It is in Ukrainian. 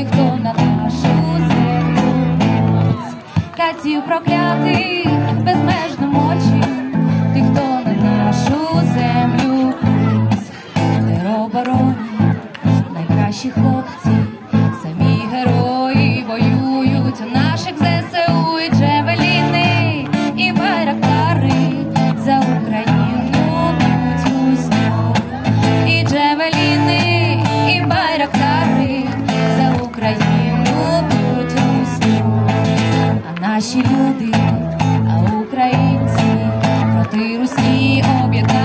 тих, хто на нашу землю путь, катів проклятих безмежно мочі, тих, хто на нашу землю, тероборони найкращих. наші люди, а українці проти русній об'єднання.